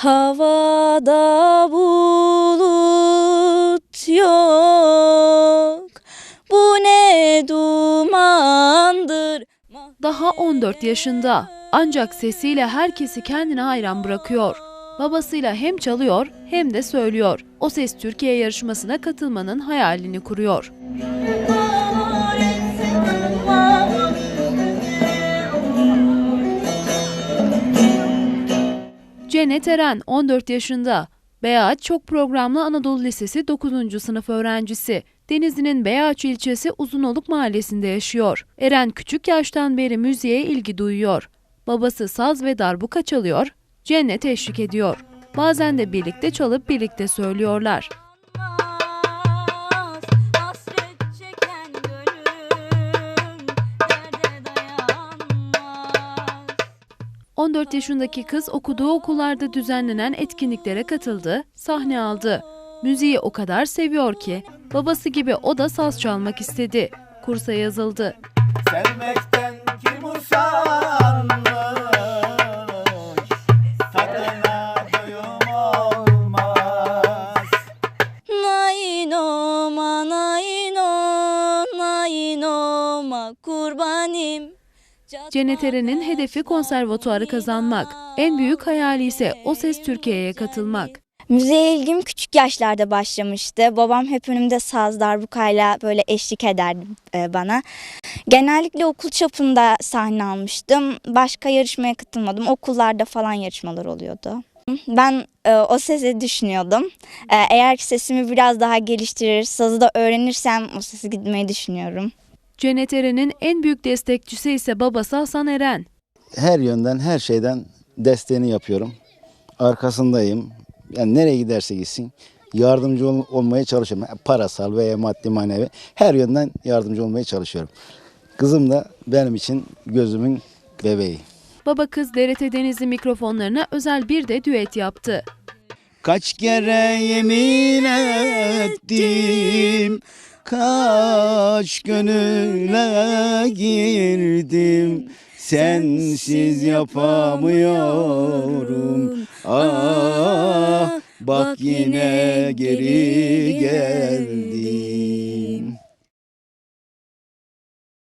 Havada bulut yok. Bu ne dumandır. Daha 14 yaşında ancak sesiyle herkesi kendine hayran bırakıyor. Babasıyla hem çalıyor hem de söylüyor. O Ses Türkiye yarışmasına katılmanın hayalini kuruyor. Cennet Eren 14 yaşında. Beyaç Çok Programlı Anadolu Lisesi 9. sınıf öğrencisi. Denizli'nin Beyaç ilçesi Uzunoluk mahallesinde yaşıyor. Eren küçük yaştan beri müziğe ilgi duyuyor. Babası saz ve darbuka çalıyor, Cennet eşlik ediyor. Bazen de birlikte çalıp birlikte söylüyorlar. 14 yaşındaki kız okuduğu okullarda düzenlenen etkinliklere katıldı, sahne aldı. Müziği o kadar seviyor ki babası gibi o da saz çalmak istedi. Kursa yazıldı. Sevmekten kim usanmış Tadına doyum olmaz Nainoma, naino, nainoma kurbanim. Cennet Eren'in hedefi konservatuarı kazanmak. En büyük hayali ise O Ses Türkiye'ye katılmak. Müziğe ilgim küçük yaşlarda başlamıştı. Babam hep önümde saz darbukayla böyle eşlik ederdi e, bana. Genellikle okul çapında sahne almıştım. Başka yarışmaya katılmadım. Okullarda falan yarışmalar oluyordu. Ben e, o sesi düşünüyordum. E, eğer sesimi biraz daha geliştirir, sazı da öğrenirsem o sesi gitmeyi düşünüyorum. Cennet Eren'in en büyük destekçisi ise babası Hasan Eren. her yönden her şeyden desteğini yapıyorum. Arkasındayım. Yani nereye giderse gitsin yardımcı ol- olmaya çalışıyorum. Parasal veya maddi manevi her yönden yardımcı olmaya çalışıyorum. Kızım da benim için gözümün bebeği. Baba kız DRT Denizli mikrofonlarına özel bir de düet yaptı. Kaç kere yemin ettim Kaç gönüle girdim. Sensiz yapamıyorum. Ah bak yine geri geldim